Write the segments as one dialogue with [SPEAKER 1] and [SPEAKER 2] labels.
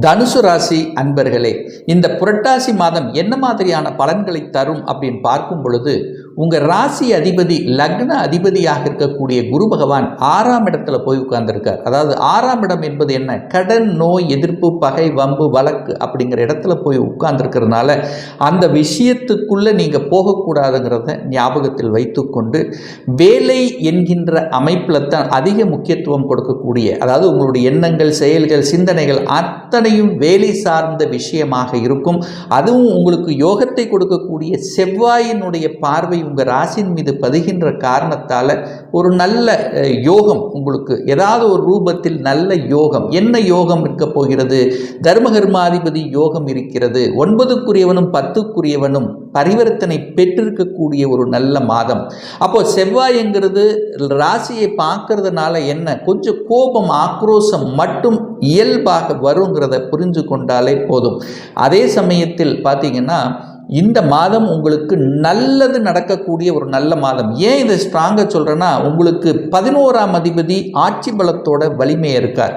[SPEAKER 1] தனுசு ராசி அன்பர்களே இந்த புரட்டாசி மாதம் என்ன மாதிரியான பலன்களை தரும் அப்படின்னு பார்க்கும் பொழுது உங்கள் ராசி அதிபதி லக்ன அதிபதியாக இருக்கக்கூடிய குரு பகவான் ஆறாம் இடத்துல போய் உட்கார்ந்துருக்கார். அதாவது ஆறாம் இடம் என்பது என்ன? கடன் நோய் எதிர்ப்பு பகை வம்பு வழக்கு அப்படிங்கிற இடத்துல போய் உட்கார்ந்துருக்கிறதுனால அந்த விஷயத்துக்குள்ளே நீங்கள் போகக்கூடாதுங்கிறத ஞாபகத்தில் வைத்துக்கொண்டு வேலை என்கின்ற அமைப்பில் தான் அதிக முக்கியத்துவம் கொடுக்கக்கூடிய அதாவது உங்களுடைய எண்ணங்கள் செயல்கள் சிந்தனைகள் அத்தனையும் வேலை சார்ந்த விஷயமாக இருக்கும். அதுவும் உங்களுக்கு யோகத்தை கொடுக்கக்கூடிய செவ்வாயினுடைய பார்வை உங்கள் ராசியின் மீது பதிகின்ற காரணத்தால் ஒரு நல்ல யோகம் உங்களுக்கு ஏதாவது ஒரு ரூபத்தில் நல்ல யோகம் என்ன யோகம் இருக்க போகிறது? தர்மகர்மாதிபதி யோகம் இருக்கிறது. ஒன்பதுக்குரியவனும் பத்துக்குரியவனும் பரிவர்த்தனை பெற்றிருக்கக்கூடிய ஒரு நல்ல மாதம். அப்போ செவ்வாய்ங்கிறது ராசியை பார்க்கறதுனால என்ன? கொஞ்சம் கோபம் ஆக்ரோஷம் மட்டும் இயல்பாக வருங்கிறத புரிஞ்சு கொண்டாலே போதும். அதே சமயத்தில் பார்த்தீங்கன்னா இந்த மாதம் உங்களுக்கு நல்லது நடக்கக்கூடிய ஒரு நல்ல மாதம். ஏன் இதை ஸ்ட்ராங்காக சொல்கிறேன்னா உங்களுக்கு பதினோராம் அதிபதி ஆட்சி பலத்தோட வலிமையாக இருக்கார்.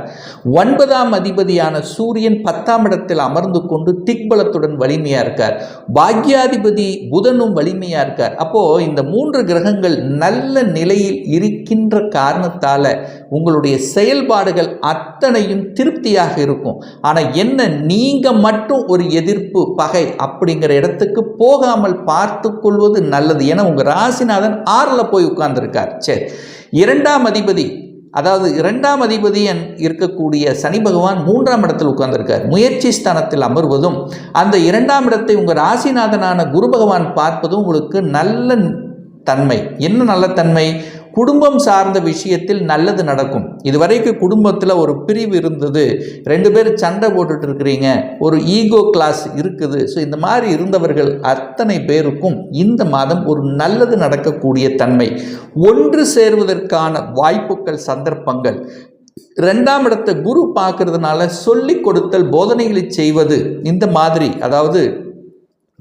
[SPEAKER 1] ஒன்பதாம் அதிபதியான சூரியன் பத்தாம் இடத்தில் அமர்ந்து கொண்டு திக்பலத்துடன் வலிமையாக இருக்கார். பாக்யாதிபதி புதனும் வலிமையாக இருக்கார். அப்போது இந்த மூன்று கிரகங்கள் நல்ல நிலையில் இருக்கின்ற காரணத்தால் உங்களுடைய செயல்பாடுகள் அத்தனையும் திருப்தியாக இருக்கும். ஆனால் என்ன? நீங்கள் மட்டும் ஒரு எதிர்ப்பு பகை அப்படிங்கிற இடத்துக்கு போகாமல் பார்த்து கொள்வது நல்லது. ஏன்னா உங்கள் ராசிநாதன் ஆறில் போய் உட்கார்ந்துருக்கார். சரி. இரண்டாம் அதிபதி அதாவது இரண்டாம் அதிபதியன் இருக்கக்கூடிய சனி பகவான் மூன்றாம் இடத்தில் உட்கார்ந்திருக்கார். முயற்சி ஸ்தானத்தில் அமர்வதும் அந்த இரண்டாம் இடத்தை உங்கள் ராசிநாதனான குரு பகவான் பார்ப்பதும் உங்களுக்கு நல்ல தன்மை. என்ன நல்ல தன்மை? குடும்பம் சார்ந்த விஷயத்தில் நல்லது நடக்கும். இதுவரைக்கும் குடும்பத்தில் ஒரு பிரிவு இருந்தது. ரெண்டு பேர் சண்டை போட்டுட்டு இருக்கிறீங்க. ஒரு ஈகோ கிளாஸ் இருக்குது. ஸோ இந்த மாதிரி இருந்தவர்கள் அத்தனை பேருக்கும் இந்த மாதம் ஒரு நல்லது நடக்கக்கூடிய தன்மை. ஒன்று சேர்வதற்கான வாய்ப்புகள் சந்தர்ப்பங்கள். ரெண்டாம் இடத்தை குரு பார்க்கறதுனால சொல்லிக் கொடுத்தல் போதனைகளை செய்வது இந்த மாதிரி அதாவது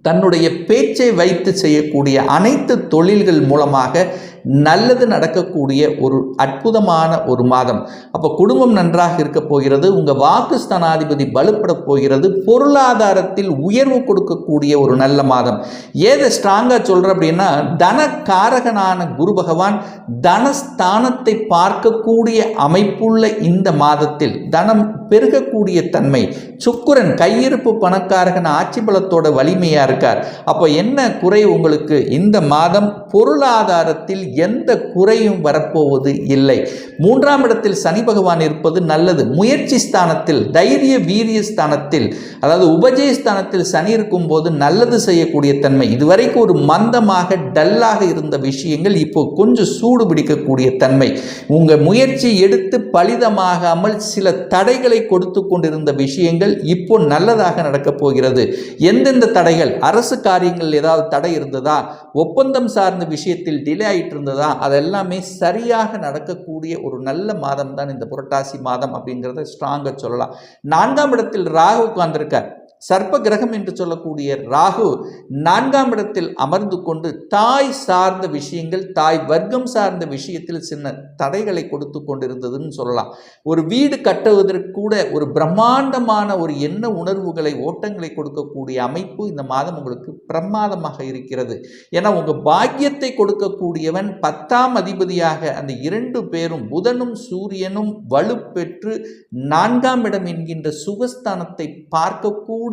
[SPEAKER 1] தன்னுடைய பேச்சை வைத்து செய்யக்கூடிய அனைத்து தொழில்கள் மூலமாக நல்லது நடக்கக்கூடிய ஒரு அற்புதமான ஒரு மாதம். அப்போ குடும்பம் நன்றாக இருக்க போகிறது உங்கள் வாக்குஸ்தானாதிபதி பலுப்பட போகிறது பொருளாதாரத்தில் உயர்வு கொடுக்கக்கூடிய ஒரு நல்ல மாதம். ஏதை ஸ்ட்ராங்காக சொல்கிற அப்படின்னா தனக்காரகனான குரு பகவான் தனஸ்தானத்தை பார்க்கக்கூடிய அமைப்புள்ள இந்த மாதத்தில் தனம் பெருகக்கூடிய தன்மை. சுக்குரன் கையிருப்பு பணக்காரகன் ஆட்சி பலத்தோட வலிமையாக இருக்கார். அப்போ என்ன குறை உங்களுக்கு? இந்த மாதம் பொருளாதாரத்தில் எந்த குறையும் வரப்போவது இல்லை. மூன்றாம் இடத்தில் சனி பகவான் இருப்பது நல்லது. முயற்சி ஸ்தானத்தில் தைரிய வீரிய ஸ்தானத்தில் அதாவது உபஜய ஸ்தானத்தில் சனி இருக்கும்போது நல்லது செய்யக்கூடிய தன்மை. இதுவரைக்கும் ஒரு மந்தமாக டல்லாக இருந்த விஷயங்கள் இப்போ கொஞ்சம் சூடு பிடிக்கக்கூடிய தன்மை. உங்கள் முயற்சி எடுத்து பலிதமாகாமல் சில தடைகளை கொடுத்து கொண்டிருந்த விஷயங்கள் இப்போ நல்லதாக நடக்கப் போகிறது. எந்தெந்த தடைகள்? அரசு காரியங்கள் ஏதாவது தடை இருந்ததா? ஒப்பந்தம் சார்ந்த விஷயத்தில் டிலே ஆயிட்டு இருந்ததா? அதெல்லாமே சரியாக நடக்கக்கூடிய ஒரு நல்ல மாதம் தான் இந்த புரட்டாசி மாதம் அப்படிங்கிறத ஸ்ட்ராங்காக சொல்லலாம். நான்காம் இடத்தில் ராகு உட்கார்ந்துருக்கார். சர்ப்ப கிரகம் என்று சொல்லக்கூடிய ராகு நான்காம் இடத்தில் அமர்ந்து கொண்டு தாய் சார்ந்த விஷயங்கள் தாய் வர்க்கம் சார்ந்த விஷயத்தில் சின்ன தடைகளை கொடுத்து கொண்டிருந்ததுன்னு சொல்லலாம். ஒரு வீடு கட்டுவதற்கு கூட ஒரு பிரம்மாண்டமான ஒரு எண்ண உணர்வுகளை ஓட்டங்களை கொடுக்கக்கூடிய அமைப்பு இந்த மாதம் உங்களுக்கு பிரமாதமாக இருக்கிறது. ஏன்னா உங்கள் பாக்கியத்தை கொடுக்கக்கூடியவன் பத்தாம் அதிபதியாக அந்த இரண்டு பேரும் புதனும் சூரியனும் வலுப்பெற்று நான்காம் இடம் என்கின்ற சுகஸ்தானத்தை பார்க்கக்கூடிய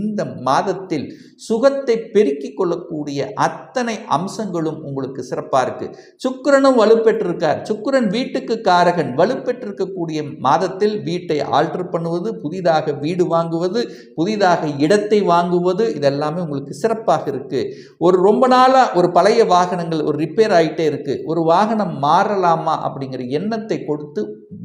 [SPEAKER 1] இந்த மாதத்தில் சுகத்தை பெருக்கிக் கொள்ளக்கூடிய அத்தனை அம்சங்களும் உங்களுக்கு சிறப்பாக இருக்கு. சுக்கிரனும் வலுப்பெற்றிருக்கார். சுக்கிரன் வீட்டுக்கு காரகன். வலுப்பெற்றிருக்கக்கூடிய மாதத்தில் வீட்டை ஆல்டர் பண்ணுவது புதிதாக வீடு வாங்குவது புதிதாக இடத்தை வாங்குவது இதெல்லாமே உங்களுக்கு சிறப்பாக இருக்கு. ஒரு ரொம்ப நாளாக ஒரு பழைய வாகனங்கள் ஒரு ரிப்பேர் ஆகிட்டே இருக்கு. ஒரு வாகனம் மாறலாமா அப்படிங்கிற எண்ணத்தை கொடுத்து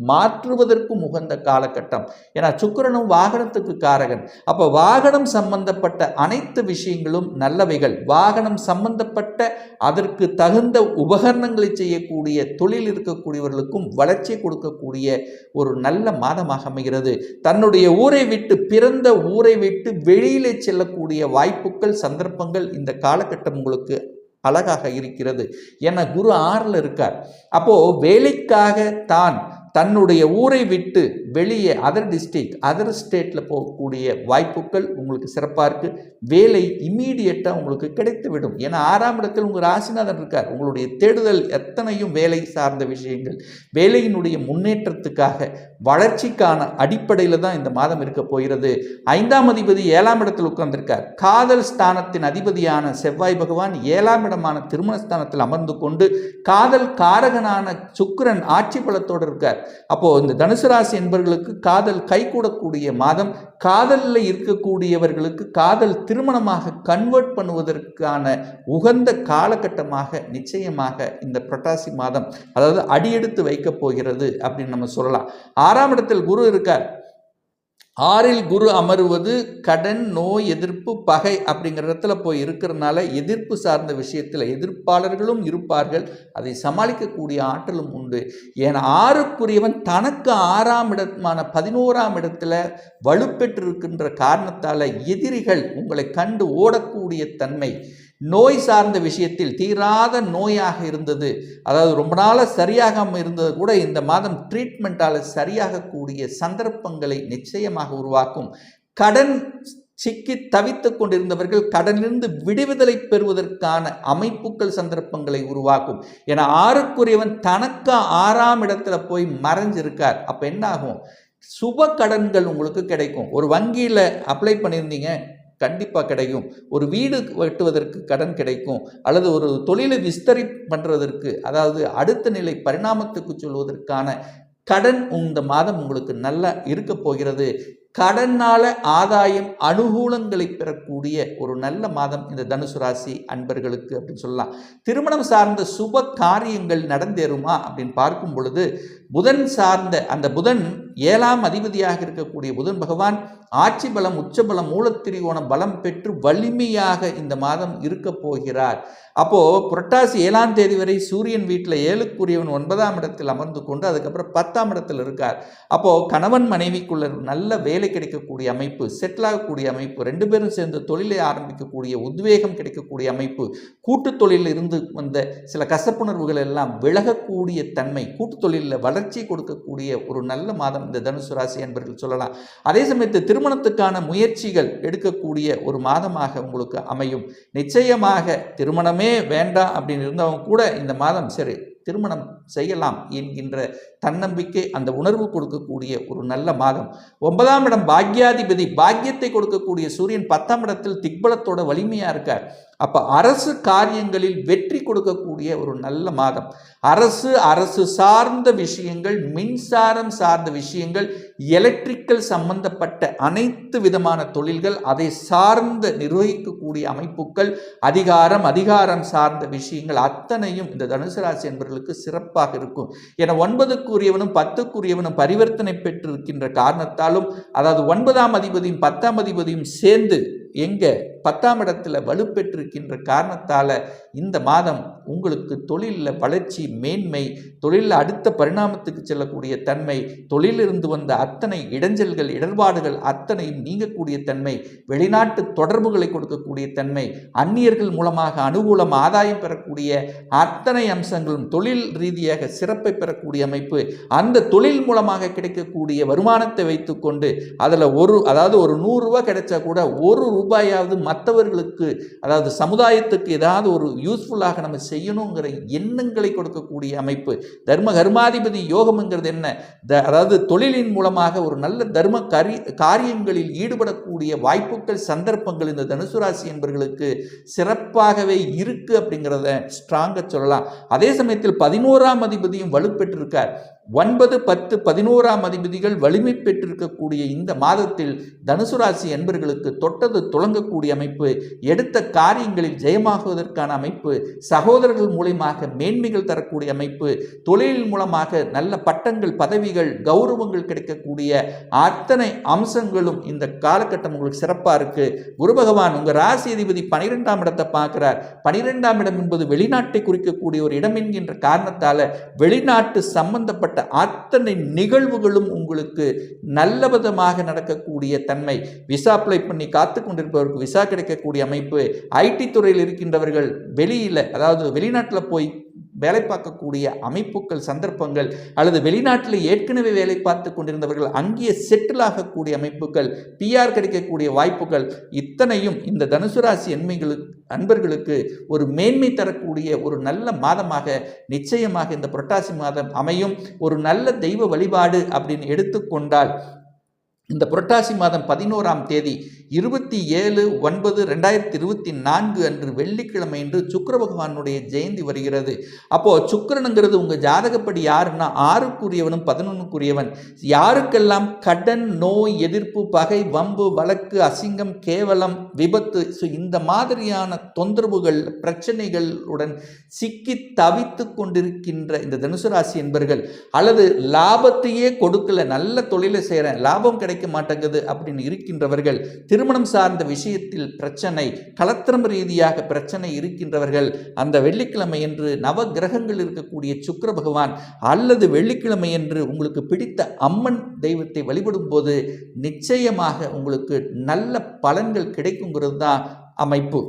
[SPEAKER 1] மாற்றுவதற்கும் உகந்த காலகட்டம். ஏன்னா சுக்கிரனும் வாகனத்துக்கு காரகன். அப்போ வாகனம் சம்பந்தப்பட்ட அனைத்து விஷயங்களும் நல்லவைகள். வாகனம் சம்பந்தப்பட்ட அதற்கு தகுந்த உபகரணங்களை செய்யக்கூடிய தொழில் இருக்கக்கூடியவர்களுக்கும் வளர்ச்சி கொடுக்கக்கூடிய ஒரு நல்ல மாதமாக அமைகிறது. தன்னுடைய ஊரை விட்டு பிறந்த ஊரை விட்டு வெளியிலே செல்லக்கூடிய வாய்ப்புகள் சந்தர்ப்பங்கள் இந்த காலகட்டம் உங்களுக்கு அழகாக இருக்கிறது. ஏன்னா குரு ஆறில் இருக்கார். அப்போ வேலைக்காக தான் தன்னுடைய ஊரை விட்டு வெளியே அதர் டிஸ்ட்ரிக்ட் அதர் ஸ்டேட்டில் போகக்கூடிய வாய்ப்புகள் உங்களுக்கு சிறப்பாக இருக்குது வேலை இம்மீடியட்டாக உங்களுக்கு கிடைத்து விடும் ஏன்னா ஆறாம் இடத்தில் உங்கள் ராசிநாதன் இருக்கார். உங்களுடைய தேடுதல் எத்தனையும் வேலை சார்ந்த விஷயங்கள். வேலையினுடைய முன்னேற்றத்துக்காக வளர்ச்சிக்கான அடிப்படையில் தான் இந்த மாதம் இருக்க போகிறது. ஐந்தாம் அதிபதி ஏழாம் இடத்தில் உட்கார்ந்திருக்கார். காதல் ஸ்தானத்தின் அதிபதியான செவ்வாய் பகவான் ஏழாம் இடமான திருமணஸ்தானத்தில் அமர்ந்து கொண்டு காதல் காரகனான சுக்கரன் ஆட்சி பலத்தோடு இருக்கார். அப்போது இந்த தனுசு ராசி என்பவர்களுக்கு காதல் கைகூடக்கூடிய மாதம் காதலில் இருக்கக்கூடியவர்களுக்கு காதல் திருமணமாக கன்வெர்ட் பண்ணுவதற்கான உகந்த காலகட்டமாக நிச்சயமாக இந்த புரட்டாசி மாதம் அதாவது அடியெடுத்து வைக்கப் போகிறது அப்படின்னு நம்ம சொல்லலாம். ஆறாம் இடத்தில் குரு இருக்கார். ஆறில் குரு அமருவது கடன் நோய் எதிர்ப்பு பகை அப்படிங்கிற இடத்துல போய் இருக்கிறனால எதிர்ப்பு சார்ந்த விஷயத்தில் எதிர்ப்பாளர்களும் இருப்பார்கள். அதை சமாளிக்கக்கூடிய ஆற்றலும் உண்டு. ஏன்னா ஆறுக்குரியவன் தனக்கு ஆறாம் இடமான பதினோராம் இடத்துல வலுப்பெற்றிருக்கின்ற காரணத்தால் எதிரிகள் உங்களை கண்டு ஓடக்கூடிய தன்மை நோய் சார்ந்த விஷயத்தில் தீராத நோயாக இருந்தது. அதாவது ரொம்ப நாளாக சரியாகாமல் இருந்தது கூட இந்த மாதம் ட்ரீட்மெண்ட்டால் சரியாகக்கூடிய சந்தர்ப்பங்களை நிச்சயமாக உருவாக்கும். கடன் சிக்கி தவித்து கொண்டிருந்தவர்கள் கடனிலிருந்து விடுவிதலை பெறுவதற்கான அமைப்புகள் சந்தர்ப்பங்களை உருவாக்கும். என ஆறுக்குரியவன் தனக்கு ஆறாம் இடத்துல போய் மறைஞ்சிருக்கார். அப்போ என்ன ஆகும் சுப கடன்கள் உங்களுக்கு கிடைக்கும். ஒரு வங்கியில் அப்ளை பண்ணியிருந்தீங்க. கண்டிப்பாக கிடைக்கும். ஒரு வீடு வெட்டுவதற்கு கடன் கிடைக்கும். அல்லது ஒரு தொழிலை விஸ்தரி பண்ணுறதற்கு அதாவது அடுத்த நிலை பரிணாமத்துக்கு சொல்வதற்கான கடன் இந்த மாதம் உங்களுக்கு நல்லா இருக்க போகிறது. கடனால ஆதாயம் அனுகூலங்களை பெறக்கூடிய ஒரு நல்ல மாதம் இந்த தனுசு ராசி அன்பர்களுக்கு அப்படின்னு சொல்லலாம். திருமணம் சார்ந்த சுப காரியங்கள் நடந்தேறுமா அப்படின்னு பார்க்கும் பொழுது புதன் சார்ந்த அந்த புதன் ஏழாம் அதிபதியாக இருக்கக்கூடிய புதன் பகவான் ஆட்சி பலம் உச்சபலம் மூலத்திரிகோண பலம் பெற்று வலிமையாக இந்த மாதம் இருக்க போகிறார். அப்போது புரட்டாசி ஏழாம் தேதி வரை சூரியன் வீட்டில் ஏழுக்குரியவன் ஒன்பதாம் இடத்தில் அமர்ந்து கொண்டு அதுக்கப்புறம் பத்தாம் இடத்தில் இருக்கார். அப்போது கணவன் மனைவிக்குள்ள நல்ல வேலை கிடைக்கக்கூடிய அமைப்பு செட்டில் ஆகக்கூடிய அமைப்பு ரெண்டு பேரும் சேர்ந்து தொழிலை ஆரம்பிக்கக்கூடிய உத்வேகம் கிடைக்கக்கூடிய அமைப்பு கூட்டு தொழிலில் இருந்து வந்த சில கசப்புணர்வுகள் எல்லாம் விலகக்கூடிய தன்மை கூட்டு தொழிலில் வளர்ச்சி கொடுக்கக்கூடிய ஒரு நல்ல மாதம் இந்த தனுசு ராசி என்பர்கள் சொல்லலாம். அதே சமயத்து திருமணத்துக்கான முயற்சிகள் எடுக்கக்கூடிய ஒரு மாதமாக உங்களுக்கு அமையும். நிச்சயமாக திருமணமே வேண்டாம் அப்படின்னு இருந்தவங்க கூட இந்த மாதம் சரி திருமணம் செய்யலாம் என்கின்ற தன்னம்பிக்கை அந்த உணர்வு கொடுக்கக்கூடிய ஒரு நல்ல மாதம். ஒன்பதாம் இடம் பாக்யாதிபதி. பாக்கியத்தை கொடுக்கக்கூடிய சூரியன் பத்தாம் இடத்தில் திக்பலத்தோட வலிமையாக இருக்கார். அப்போ அரசு காரியங்களில் வெற்றி கொடுக்கக்கூடிய ஒரு நல்ல மாதம். அரசு அரசு சார்ந்த விஷயங்கள் மின்சாரம் சார்ந்த விஷயங்கள் எலக்ட்ரிக்கல் சம்பந்தப்பட்ட அனைத்து விதமான தொழில்கள் அதை சார்ந்த நிர்வகிக்கக்கூடிய அமைப்புகள் அதிகாரம் அதிகாரம் சார்ந்த விஷயங்கள் அத்தனையும் இந்த தனுசு ராசி என்பவர்களுக்கு சிறப்பாக இருக்கும். என ஒன்பதுக்குரியவனும் பத்துக்குரியவனும் பரிவர்த்தனை பெற்றிருக்கின்ற காரணத்தாலும் அதாவது ஒன்பதாம் அதிபதியும் பத்தாம் அதிபதியும் சேர்ந்து எங்கே பத்தாம் இடத்துல வலுப்பெற்றிருக்கின்ற காரணத்தால் இந்த மாதம் உங்களுக்கு தொழிலில் வளர்ச்சி மேன்மை தொழிலில் அடுத்த பரிணாமத்துக்கு செல்லக்கூடிய தன்மை தொழிலிருந்து வந்த அத்தனை இடைஞ்சல்கள் இடர்பாடுகள் அத்தனையும் நீங்கக்கூடிய தன்மை வெளிநாட்டு தொடர்புகளை கொடுக்கக்கூடிய தன்மை அந்நியர்கள் மூலமாக அனுகூலம் ஆதாயம் பெறக்கூடிய அத்தனை அம்சங்களும் தொழில் ரீதியாக சிறப்பை பெறக்கூடிய அமைப்பு அந்த தொழில் மூலமாக கிடைக்கக்கூடிய வருமானத்தை வைத்துக்கொண்டு அதில் ஒரு அதாவது ஒரு நூறுரூவா கிடைச்சா கூட ஒரு ரூபாயாவது மற்றவர்களுக்கு அதாவது சமுதாயத்துக்கு ஏதாவது ஒரு யூஸ்ஃபுல்லாக நம்ம செய்யணுங்கிற எண்ணங்களை கொடுக்கக்கூடிய அமைப்பு. தர்ம கர்மாதிபதி யோகம்ங்கிறது என்ன? த அதாவது தொழிலின் மூலமாக ஒரு நல்ல தர்ம கரி காரியங்களில் ஈடுபடக்கூடிய வாய்ப்புகள் சந்தர்ப்பங்கள் இந்த தனுசு ராசி என்பவர்களுக்கு சிறப்பாகவே இருக்குது அப்படிங்கிறத ஸ்ட்ராங்காக சொல்லலாம். அதே சமயத்தில் பதினோராம் அதிபதியும் வலுப்பெற்றிருக்கார். ஒன்பது பத்து பதினோராம் அதிபதிகள் வலிமை பெற்றிருக்கக்கூடிய இந்த மாதத்தில் தனுசு ராசி என்பர்களுக்கு தொட்டது துளங்கக்கூடிய அமைப்பு எடுத்த காரியங்களில் ஜெயமாகுவதற்கான அமைப்பு சகோதரர்கள் மூலியமாக மேன்மைகள் தரக்கூடிய அமைப்பு தொழில் மூலமாக நல்ல பட்டங்கள் பதவிகள் கௌரவங்கள் கிடைக்கக்கூடிய அத்தனை அம்சங்களும் இந்த காலகட்டம் உங்களுக்கு சிறப்பாக இருக்கு. குரு பகவான் உங்கள் ராசி அதிபதி பனிரெண்டாம் இடத்தை பார்க்கிறார். பனிரெண்டாம் இடம் என்பது வெளிநாட்டை குறிக்கக்கூடிய ஒரு இடம் என்கின்ற காரணத்தால் வெளிநாட்டு சம்பந்தப்பட்ட அத்தனை நிகழ்வுகளும் உங்களுக்கு நல்ல விதமாக நடக்கக்கூடிய தன்மை. விசா அப்ளை பண்ணி காத்து கொண்டிருப்பவருக்கு விசா கிடைக்கக்கூடிய அமைப்பு. ஐடி துறையில் இருக்கின்றவர்கள் வெளியில் அதாவது வெளிநாட்டில் போய் வேலை பார்க்கக்கூடிய அமைப்புகள் சந்தர்ப்பங்கள் அல்லது வெளிநாட்டில் ஏற்கனவே வேலை பார்த்து கொண்டிருந்தவர்கள் அங்கேயே செட்டில் ஆகக்கூடிய அமைப்புகள் பிஆர் கிடைக்கக்கூடிய வாய்ப்புகள் இத்தனையும் இந்த தனுசு ராசி எண்மைகளுக்கு அன்பர்களுக்கு ஒரு மேன்மை தரக்கூடிய ஒரு நல்ல மாதமாக நிச்சயமாக இந்த புரட்டாசி மாதம் அமையும். ஒரு நல்ல தெய்வ வழிபாடு அப்படின்னு எடுத்துக்கொண்டால் இந்த புரட்டாசி மாதம் பதினோராம் தேதி இருபத்தி ஏழு ஒன்பது ரெண்டாயிரத்தி இருபத்தி நான்கு அன்று வெள்ளிக்கிழமை என்று சுக்கர பகவானுடைய ஜெயந்தி வருகிறது. அப்போ சுக்கரனுங்கிறது உங்க ஜாதகப்படி யாருன்னா ஆறுக்குரியவனும் பதினொன்னுக்குரியவன். யாருக்கெல்லாம் கடன் நோய் எதிர்ப்பு பகை வம்பு வழக்கு அசிங்கம் கேவலம் விபத்து ஸோ இந்த மாதிரியான தொந்தரவுகள் பிரச்சனைகளுடன் சிக்கி தவித்து கொண்டிருக்கின்ற இந்த தனுசு ராசி என்பர்கள் அல்லது லாபத்தையே கொடுக்கல நல்ல தொழிலை செய்கிறேன் லாபம் கிடைக்க மாட்டேங்குது அப்படின்னு இருக்கின்றவர்கள் திருமணம் சார்ந்த விஷயத்தில் பிரச்சனை கலத்திரம் ரீதியாக பிரச்சனை இருக்கின்றவர்கள் அந்த வெள்ளிக்கிழமை என்று நவ கிரகங்கள் இருக்கக்கூடிய சுக்கர பகவான் அல்லது வெள்ளிக்கிழமை என்று உங்களுக்கு பிடித்த அம்மன் தெய்வத்தை வழிபடும் போது நிச்சயமாக உங்களுக்கு நல்ல பலன்கள் கிடைக்குங்கிறது தான் அமைப்பு.